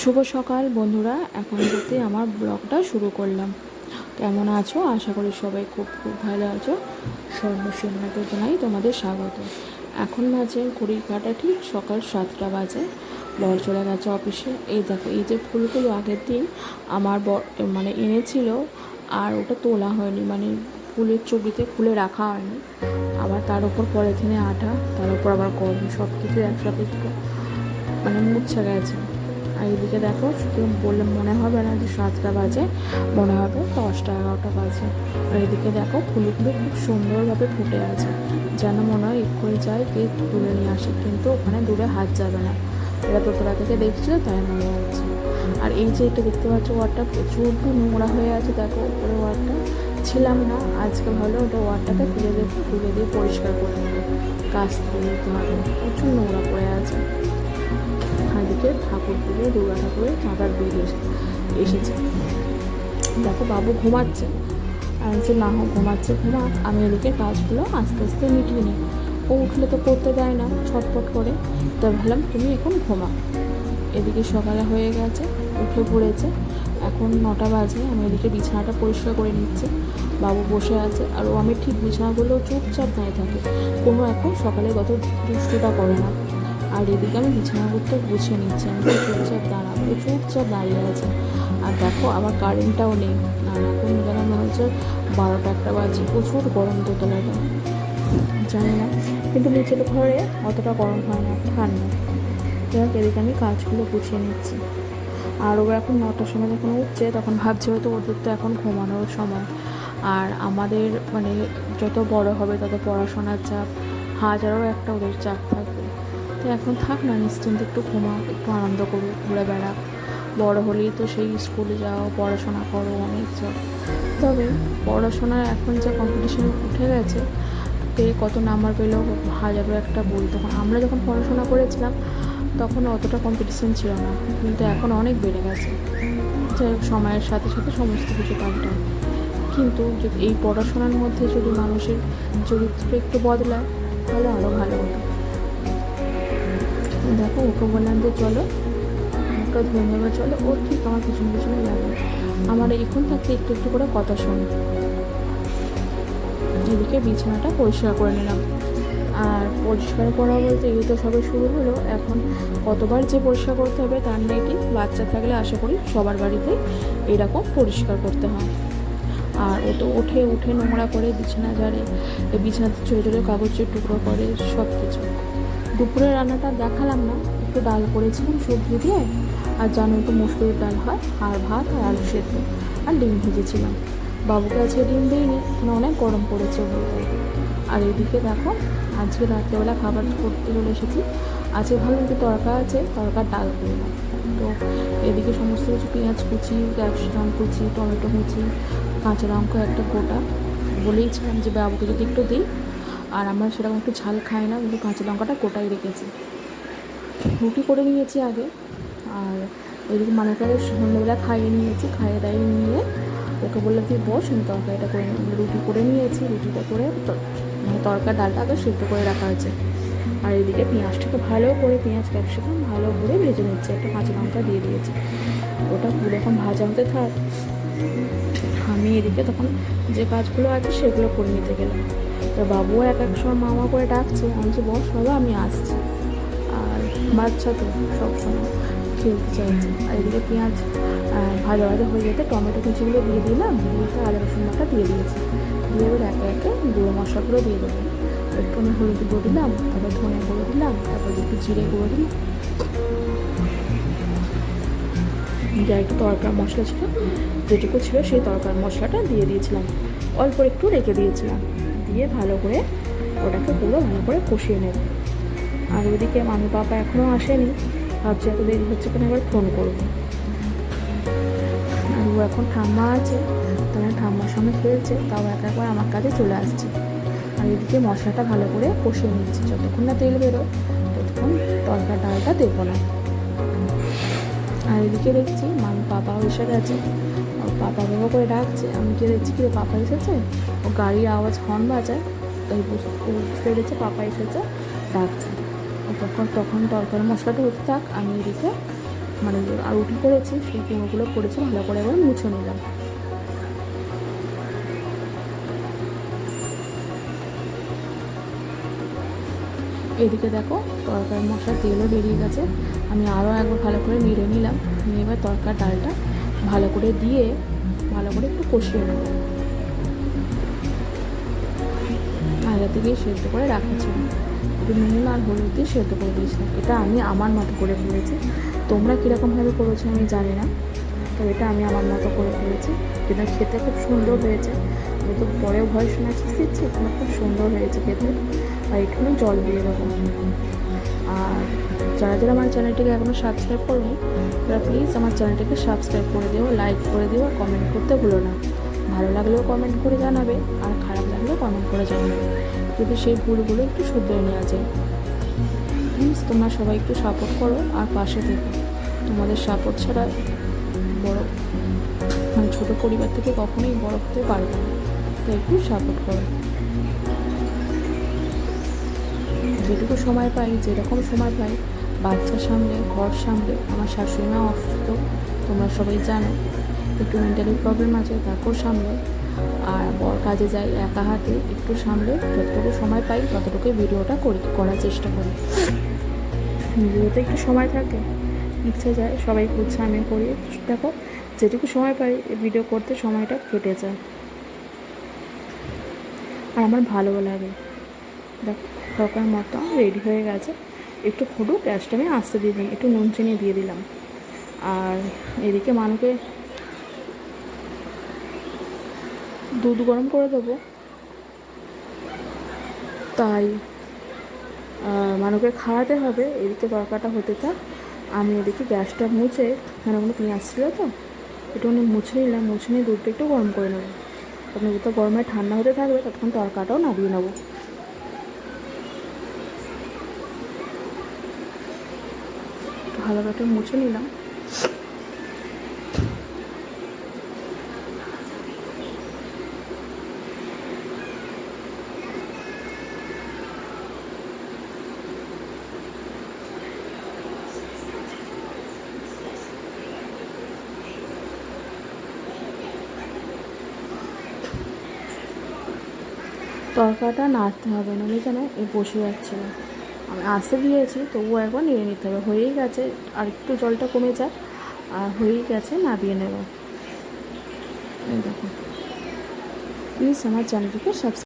শুভ সকাল বন্ধুরা, এখন থেকে আমার ব্লগটা শুরু করলাম। কেমন আছো? আশা করি সবাই খুব খুব ভালো আছো। সর্বসেনাকে জানাই তোমাদের স্বাগত। এখন বাজে ঘড়ির কাটা ঠিক সকাল সাতটা বাজে। বর চলে গেছে অফিসে। এই দেখো, এই যে ফুলগুলো আগের দিন আমার মানে এনেছিল আর ওটা তোলা হয়নি মানে ফুলের চুবিতে খুলে রাখা হয়নি। আবার তার উপর পলিথিনে আটা, তার উপর আবার গরম সব কিছু একসাথে মানে মুচ্ছে গেছে। আর এদিকে দেখো শুধু বললে মনে হবে না যে সাতটা বাজে, মনে হবে দশটা, এগারোটা বাজে। আর এদিকে দেখো, ফুলগুলো খুব সুন্দরভাবে ফুটে আছে। যেন মনে হয় এক্ষুনি যায় কে তুলে নিয়ে আসে, কিন্তু ওখানে দূরে হাত যাবে না। এটা দোতলা থেকে দেখছিল? তাই মনে হচ্ছে। আর এই যে এটা দেখতে পাচ্ছ ওয়ারটা প্রচুর নোংরা হয়ে আছে। দেখো, উপরে ওয়ারটা ছিলাম না, আজকে ভালো ওটা ওয়ারটাকে তুলে দিয়ে তুলে দিয়ে পরিষ্কার করে নেব। কাজ তুলে দিতে হবে। প্রচুর নোংরা পড়ে আছে। ঠাকুর পুজো দুর্গা ঠাকুরের চাঁদার বিল এসেছে। দেখো, বাবু ঘুমাচ্ছে। আর যে না হোক ঘুমাচ্ছে, ঘুমাক। আমি এদিকে কাজগুলো আস্তে আস্তে মিটিয়ে নিই। ও উঠলে তো করতে দেয় না ছটপট করে। তো ভাবলাম, তুমি এখন ঘুমাও। এদিকে সকালে হয়ে গেছে, উঠে পড়েছে। এখন নটা বাজে, আমি এদিকে বিছানাটা পরিষ্কার করে নিচ্ছি। বাবু বসে আছে, আর ও আমি ঠিক বিছানাগুলো চুপচাপ দাঁড়িয়ে থাকে। কোনো এখন সকালে গত দুষ্টুটা করে না। আর এদিকে আমি বিছানাপত্র গুছিয়ে নিচ্ছি। আমি চুপচাপ দাঁড়াবো, চুপচাপ দাঁড়িয়ে আছে। আর দেখো, আবার কারেন্টটাও নেই। আর এখন যেন মনে হচ্ছে বারোটা একটা বাজে। প্রচুর গরম দোতলাটা জানি না, কিন্তু নিচের ঘরে অতটা গরম হয় না, ঠান্ডা। যাই হোক এদিকে আমি কাজগুলো গুছিয়ে নিচ্ছি। আর ওরা এখন নটার সময় যখন উঠছে, তখন ভাবছে হয়তো ওদের তো এখন ঘুমানোর সময়। আর আমাদের মানে যত বড় হবে, তত পড়াশোনার চাপ, হাজারও একটা ওদের চাপ থাকবে তো এখন থাক না, নিশ্চিন্তে একটু ঘুমা একটু আনন্দ করুক ঘুরে বেড়া বড় হলেই তো সেই স্কুলে যাও, পড়াশোনা করো, অনেক চাপ তবে পড়াশোনার এখন যা কম্পিটিশন উঠে গেছে কে কত নাম্বার পেল হাজারো একটা বই। তখন আমরা যখন পড়াশোনা করেছিলাম, তখন অতটা কম্পিটিশন ছিল না, কিন্তু এখন অনেক বেড়ে গেছে। যাই সময়ের সাথে সাথে সমস্ত কিছু পাল্টায়। কিন্তু এই পড়াশোনার মধ্যে যদি মানুষের চরিত্র একটু বদলায়, তাহলে আরও ভালো হতো। দেখো ওকে বললাম যে চলো। ধুয়ে নেবে, চলো। ও ঠিক আমার পিছনে পিছনে যাবে। আমার এখন থাকতে একটু একটু করে কথা শোনে। এদিকে বিছানাটা পরিষ্কার করে নিলাম। আর পরিষ্কার করা বলতে এই তো সবে শুরু হলো। এখন কতবার যে পরিষ্কার করতে হবে তার নিয়ে কি বাচ্চা থাকলে আশা করি সবার বাড়িতে এরকম পরিষ্কার করতে হয়। আর ও তো উঠে উঠে নোংরা করে বিছানা ঝাড়ে, বিছানাতে ছোটো ছোটো কাগজের টুকরো করে সব কিছু দুপুরের রান্নাটা দেখালাম না। একটু ডাল করেছিলাম সবজি দিয়ে, আর জানো একটু মুসুরির ডাল হয়, আর ভাত আর আলু সেদ্ধ, আর ডিম ভেজেছিলাম। বাবুকে আজকে ডিম দিইনি এখানে অনেক গরম পড়েছে বলতে। আর এদিকে দেখো, আজকে রাত্রেবেলা খাবার করতে চলে এসেছি। আজকে ভালো একটু তরকা আছে, তরকার ডাল করলাম তো এদিকে সমস্ত কিছু পেঁয়াজ কুচি, ক্যাপসিকাম কুচি, টমেটো কুচি, কাঁচা লঙ্কা একটা গোটা। বলেইছিলাম যে বাবুকে যদি একটু দিই আর আমরা সেরকম একটু ঝাল খাই না, কিন্তু কাঁচা লঙ্কাটা গোটাই রেখেছি। রুটি করে নিয়েছি আগে, আর ওইদিকে মানুষটাকে সন্ধ্যেবেলা খাইয়ে নিয়েছি, খাইয়ে দাইয়ে নিয়ে ওকে বললাম, তুই বস, আমি তরকারিটা করে রুটি করে নিয়েছি, রুটিটা করে মানে তরকার ডালটা আগে সিদ্ধ করে রাখা আছে আর এদিকে পেঁয়াজটাকে ভালো করে পেঁয়াজ, ক্যাপসিকাম ভালো করে ভেজে নিচ্ছে, একটা কাঁচা লঙ্কা দিয়ে দিয়েছি। ওটা পুরো এখন ভাজা হতে থাক। আমি এদিকে তখন যে কাজগুলো আছে সেগুলো করে নিতে গেলাম। তো বাবুও এক এক সময় মামা করে ডাকছে, আমি যে বস বাবা আমি আসছি। আর বাচ্চা তো সবসময় খেলতে চাইছে আর এদিকে পেঁয়াজ ভাজা ভাজা হয়ে যেতে টমেটো কুচিগুলো দিয়ে দিলাম, দিয়ে আদা রসুন বাটা দিয়ে দিয়েছি। দিয়ে এবার একে একে গুঁড়ো মশলাগুলো দিয়ে দেবো। একটু আমি হলুদ গুঁড়ো দিলাম, তারপর ধনে গুঁড়ো দিলাম, তারপর একটু জিরে গুঁড়ো দিলাম। যা একটু তরকার মশলা ছিল, যেটুকু ছিল সেই তরকার মশলাটা দিয়ে দিয়েছিলাম। অল্প একটু রেখে দিয়েছিলাম। দিয়ে ভালো করে ওটাকে পুরো ভালো করে কষিয়ে নেব। আর ওইদিকে মামি পাপা এখনও আসেনি, ভাবছি এত দেরি হচ্ছে কেন এবার ফোন করব। আর ও এখন ঠাম্মা আছে তখন ঠাম্মার সঙ্গে খেলছে, তাও এক একবার আমার কাছে চলে আসছে। আর এদিকে মশলাটা ভালো করে কষিয়ে নিচ্ছি, যতক্ষণ না তেল বেরো ততক্ষণ তরকার ডালটা দেবো না। আর এদিকে দেখছি মামি পাপাও এসে গেছে পাপা বাবা করে ডাকছে। আমি কি দেখছি কি পাপা এসেছে? ও গাড়ির আওয়াজ হর্ন বাজায়, তাই বুঝতে পেরেছে পাপা এসেছে, ডাকছে। তখন তখন তরকারি মশলাটা হতে থাক, আমি এদিকে মানে আর রুটি করেছি, সেই কুমড়োগুলো পড়েছে ভালো করে এবার মুছে নিলাম। এদিকে দেখো, তরকারি মশলা তেলও বেরিয়ে গেছে। আমি আরও একবার ভালো করে নেড়ে নিলাম, নিয়ে এবার তরকার ডালটা ভালো করে দিয়ে, ভালো করে একটু কষিয়ে নেব। আগে থেকেই সেদ্ধ করে রাখা ছিল একটু নুন আর হলুদ দিয়ে সেদ্ধ করে দিয়েছিলাম। এটা আমি আমার মতো করে ফেলেছি তোমরা কীরকমভাবে করেছ আমি জানি না তো এটা আমি আমার মতো করে ফেলেছি কিন্তু খেতে খুব সুন্দর হয়েছে। আমি তো পরেও ভয় মেসেজ দিচ্ছি এখানে খুব সুন্দর হয়েছে খেতে। আর একটুখানি জল দিয়ে দেবো। আর যারা যারা আমার চ্যানেলটিকে এখনও সাবস্ক্রাইব করবে তারা প্লিজ আমার চ্যানেলটিকে সাবস্ক্রাইব করে দিও লাইক করে দিও আর কমেন্ট করতে ভুলো না। ভালো লাগলেও কমেন্ট করে জানাবে আর খারাপ লাগলেও কমেন্ট করে জানাবে। যদি সেই ভুলগুলো একটু শুধরে নেওয়া যায়। প্লিজ তোমরা সবাই একটু সাপোর্ট করো আর পাশে থেকো। তোমাদের সাপোর্ট ছাড়া বড় মানে ছোটো পরিবার থেকে কখনোই বড় হতে পারবে না। তো একটু সাপোর্ট করো। যেটুকু সময় পাই, যেরকম সময় পাই, বাচ্চা সামলে, ঘর সামলে, আমার শাশুড়ি মা অসুস্থ, তোমরা সবাই জানো, একটু মেন্টালি প্রবলেম আছে, তাকেও সামলে। আর বর কাজে যাই একা হাতে, একটু সামলে, যতটুকু সময় পাই ততটুকুই ভিডিওটা করি, করার চেষ্টা করি। ভিডিওতে একটু সময় থাকে, ইচ্ছে যায়, সবাই করছে আমি করি। দেখো, যেটুকু সময় পাই ভিডিও করতে সময়টা কেটে যায়। আর আমার ভালোও লাগে। দেখো তরকার মতো রেডি হয়ে গেছে। একটু ফুটুক, গ্যাসটা আমি আস্তে দিয়ে দিই একটু নুন চিনি দিয়ে দিলাম। আর এদিকে মানুকে দুধ গরম করে দেবো। তাই মানুকে খাওয়াতে হবে, এদিকে তরকাটা হতে থাক। আমি এদিকে গ্যাসটা মুছে, এখানে কোনো পেঁয়াজ ছিল তো একটুখানি মুছে নিলাম, মুছে নিয়ে দুধটা একটু গরম করে নেব। তখন দুধটা গরমে ঠান্ডা হতে থাকবে, ততক্ষণ তরকাটাও নামিয়ে নেব। একটু ভালো করে মুছে নিলাম। তরকাটা নাড়তে হবে না নইলে যেন এ বসে যাচ্ছে না। আমি আসতে দিয়েছি, তবুও একবার নিয়ে নিতে হবে। হয়েই গেছে আর একটু জলটা কমে যাক, আর হয়েই গেছে নাবিয়ে নেব। দেখো। প্লিজ আমার চ্যানেলটিকে সাবস্ক্রাইব